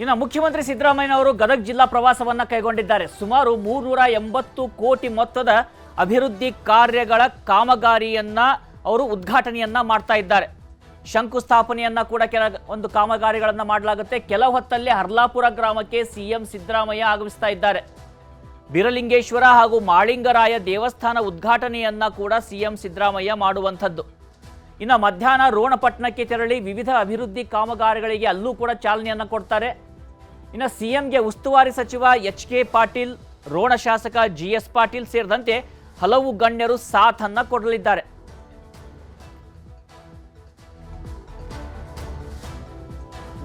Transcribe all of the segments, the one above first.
ಇನ್ನು ಮುಖ್ಯಮಂತ್ರಿ ಸಿದ್ದರಾಮಯ್ಯ ಅವರು ಗದಗ ಜಿಲ್ಲಾ ಪ್ರವಾಸವನ್ನ ಕೈಗೊಂಡಿದ್ದಾರೆ. ಸುಮಾರು ಮೂರ್ನೂರ ಎಂಬತ್ತು ಕೋಟಿ ಮೊತ್ತದ ಅಭಿವೃದ್ಧಿ ಕಾರ್ಯಗಳ ಕಾಮಗಾರಿಯನ್ನ ಅವರು ಉದ್ಘಾಟನೆಯನ್ನ ಮಾಡ್ತಾ ಇದ್ದಾರೆ. ಶಂಕುಸ್ಥಾಪನೆಯನ್ನ ಕೂಡ ಕೆಲ ಒಂದು ಕಾಮಗಾರಿಗಳನ್ನ ಮಾಡಲಾಗುತ್ತೆ. ಕೆಲ ಹೊತ್ತಲ್ಲಿ ಹರ್ಲಾಪುರ ಗ್ರಾಮಕ್ಕೆ ಸಿಎಂ ಸಿದ್ದರಾಮಯ್ಯ ಆಗಮಿಸ್ತಾ ಇದ್ದಾರೆ. ಬಿರಲಿಂಗೇಶ್ವರ ಹಾಗೂ ಮಾಳಿಂಗರಾಯ ದೇವಸ್ಥಾನ ಉದ್ಘಾಟನೆಯನ್ನ ಕೂಡ ಸಿಎಂ ಸಿದ್ದರಾಮಯ್ಯ ಮಾಡುವಂಥದ್ದು. ಇನ್ನು ಮಧ್ಯಾಹ್ನ ರೋಣಪಟ್ಟಣಕ್ಕೆ ತೆರಳಿ ವಿವಿಧ ಅಭಿವೃದ್ಧಿ ಕಾಮಗಾರಿಗಳಿಗೆ ಅಲ್ಲೂ ಕೂಡ ಚಾಲನೆಯನ್ನು ಕೊಡ್ತಾರೆ. ಇನ್ನು ಸಿಎಂಗೆ ಉಸ್ತುವಾರಿ ಸಚಿವ ಎಚ್ ಕೆ ಪಾಟೀಲ್, ರೋಣ ಶಾಸಕ ಜಿ ಎಸ್ ಪಾಟೀಲ್ ಸೇರಿದಂತೆ ಹಲವು ಗಣ್ಯರು ಸಾಥನ್ನ ಕೊಡಲಿದ್ದಾರೆ.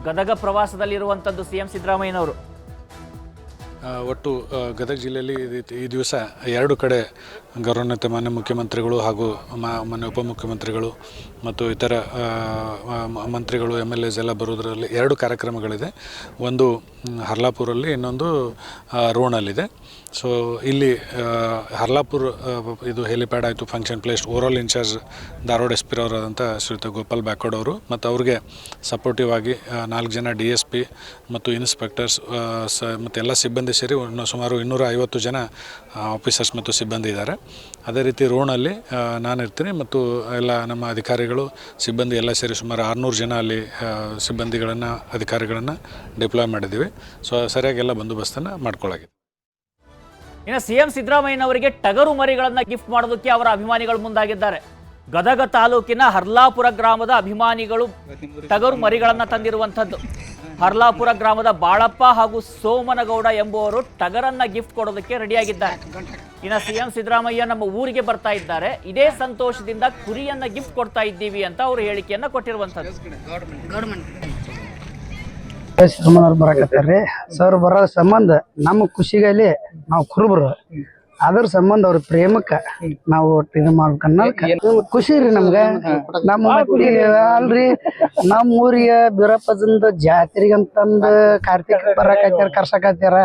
ಗದಗ ಪ್ರವಾಸದಲ್ಲಿರುವಂಥದ್ದು ಸಿಎಂ ಸಿದ್ದರಾಮಯ್ಯನವರು. ಒಟ್ಟು ಗದಗ ಜಿಲ್ಲೆಯಲ್ಲಿ ಈ ದಿವಸ ಎರಡು ಕಡೆ ಗೌರವಾನ್ವಿತ ಮಾನ್ಯ ಮುಖ್ಯಮಂತ್ರಿಗಳು ಹಾಗೂ ಮಾನ್ಯ ಉಪಮುಖ್ಯಮಂತ್ರಿಗಳು ಮತ್ತು ಇತರ ಮಂತ್ರಿಗಳು ಎಂ ಎಲ್ ಎಸ್ ಎಲ್ಲ ಬರೋದರಲ್ಲಿ ಎರಡು ಕಾರ್ಯಕ್ರಮಗಳಿದೆ. ಒಂದು ಹರ್ಲಾಪುರಲ್ಲಿ, ಇನ್ನೊಂದು ರೋಣಲ್ಲಿದೆ ಸೊ ಇಲ್ಲಿ ಹರ್ಲಾಪುರ್ ಇದು ಹೆಲಿಪ್ಯಾಡ್ ಆಯಿತು, function place, overall incharge Dharwad S P ಅವರಾದಂಥ ಶ್ರೀಯುತ ಗೋಪಾಲ್ ಬ್ಯಾಕೋಡ್ ಅವರು ಮತ್ತು ಅವ್ರಿಗೆ ಸಪೋರ್ಟಿವ್ ಆಗಿ ನಾಲ್ಕು ಜನ ಡಿ ಎಸ್ ಪಿ ಮತ್ತು ಇನ್ಸ್ಪೆಕ್ಟರ್ಸ್ ಸ, ಮತ್ತು ಎಲ್ಲ ಸಿಬ್ಬಂದಿ ಸೇರಿ ಸುಮಾರು ಇನ್ನೂರ ಐವತ್ತು ಜನ ಆಫೀಸರ್ಸ್ ಮತ್ತು ಸಿಬ್ಬಂದಿ ಇದ್ದಾರೆ. ಅದೇ ರೀತಿ ರೋಣಲ್ಲಿ ಆ, ನಾನು ಇರ್ತೀನಿ ಮತ್ತು ಎಲ್ಲ ನಮ್ಮ ಅಧಿಕಾರಿಗಳು ಸಿಬ್ಬಂದಿ ಎಲ್ಲ ಸೇರಿ ಸುಮಾರು ಆರುನೂರು ಜನ ಅಲ್ಲಿ ಸಿಬ್ಬಂದಿಗಳನ್ನು ಅಧಿಕಾರಿಗಳನ್ನು ಡಿಪ್ಲಾಯ್ ಮಾಡಿದ್ದೀವಿ. ಸೊ ಸರಿಯಾಗಿ ಎಲ್ಲ ಬಂದೋಬಸ್ತನ್ನು ಮಾಡ್ಕೊಳ್ಳಾಗಿದೆ ಇನ್ನು ಸಿಎಂ ಸಿದ್ದರಾಮಯ್ಯನವರಿಗೆ ಟಗರು ಮರಿಗಳನ್ನು ಗಿಫ್ಟ್ ಮಾಡೋದಕ್ಕೆ ಅವರ ಅಭಿಮಾನಿಗಳು ಮುಂದಾಗಿದ್ದಾರೆ. ಗದಗ ತಾಲೂಕಿನ ಹರ್ಲಾಪುರ ಗ್ರಾಮದ ಅಭಿಮಾನಿಗಳು ಟಗರು ಮರಿಗಳನ್ನು ತಂದಿರುವಂಥದ್ದು. ಹರ್ಲಾಪುರ ಗ್ರಾಮದ ಬಾಳಪ್ಪ ಹಾಗೂ ಸೋಮನಗೌಡ ಎಂಬುವರು ಟಗರನ್ನ ಗಿಫ್ಟ್ ಕೊಡೋದಕ್ಕೆ ರೆಡಿಯಾಗಿದ್ದಾರೆ. ಇನ್ನು ಸಿಎಂ ಸಿದ್ದರಾಮಯ್ಯ ನಮ್ಮ ಊರಿಗೆ ಬರ್ತಾ ಇದ್ದಾರೆ. ಇದೇ ಸಂತೋಷದಿಂದ ಕುರಿಯನ್ನ ಗಿಫ್ಟ್ ಕೊಡ್ತಾ ಇದ್ದೀವಿ ಅಂತ ಅವರು ಹೇಳಿಕೆಯನ್ನ ಕೊಟ್ಟಿರುವಂತದ್ದು ಸರ್, ಬರೋ ಸಂಬಂಧ ನಮ್ಮ ಖುಷಿಗಲ್ಲಿ ನಾವು ಕುರುಬರು. ಅದ್ರ ಸಂಬಂಧ ಅವ್ರ ಪ್ರೇಮಕ್ಕ ನಾವು ಒಟ್ಟು ಇದು ಮಾಡ್ಬೇಕನ್ನೋದಕ್ಕೆ. ಖುಷಿ ರೀ ನಮ್ಗೆ. ನಮ್ಮ ಮಕ್ಕಳಿಗೆ ಅಲ್ರಿ ನಮ್ಮ ಊರಿಗೆ ಬೀರಪ್ಪದಿಂದ ಜಾತ್ರೆಗಂತಂದು ಕಾರ್ತಿಕ ಕಾರ್ತಿಕ್ ಕರ್ಸಕತ್ತಾರ ಕರ್ಸಕತ್ಯಾರ.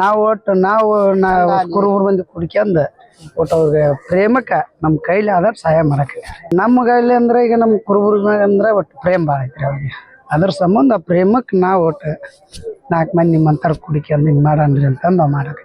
ನಾವು ಒಟ್ಟು ನಾವು ನಾವು ಕುರುಬರು ಬಂದು ಕುಡ್ಕ್ಯಂದ ಒಟ್ಟು ಅವ್ರಿಗೆ ಪ್ರೇಮಕ್ಕ ನಮ್ಮ ಕೈಲಿ ಆದಷ್ಟು ಸಹಾಯ ಮಾಡಕ್ಕೆ ನಮ್ಮ ಕೈಲಿ ಅಂದ್ರೆ ಈಗ ನಮ್ಮ ಕುರುಬರ ಅಂದ್ರೆ ಒಟ್ಟು ಪ್ರೇಮ ಭಾಳ ಐತ್ರಿ ಅವ್ರಿಗೆ. ಅದ್ರ ಸಂಬಂಧ ಪ್ರೇಮಕ್ಕೆ ನಾವು ಒಟ್ಟು ನಾಲ್ಕು ಮಂದಿ ನಿಮ್ಮಂತರ ಕುಡಿಕ್ಯಂದು ಹಿಂಗೆ ಮಾಡನ್ರಿ ಅಂತಂದು ಮಾಡಕ್ಕೆ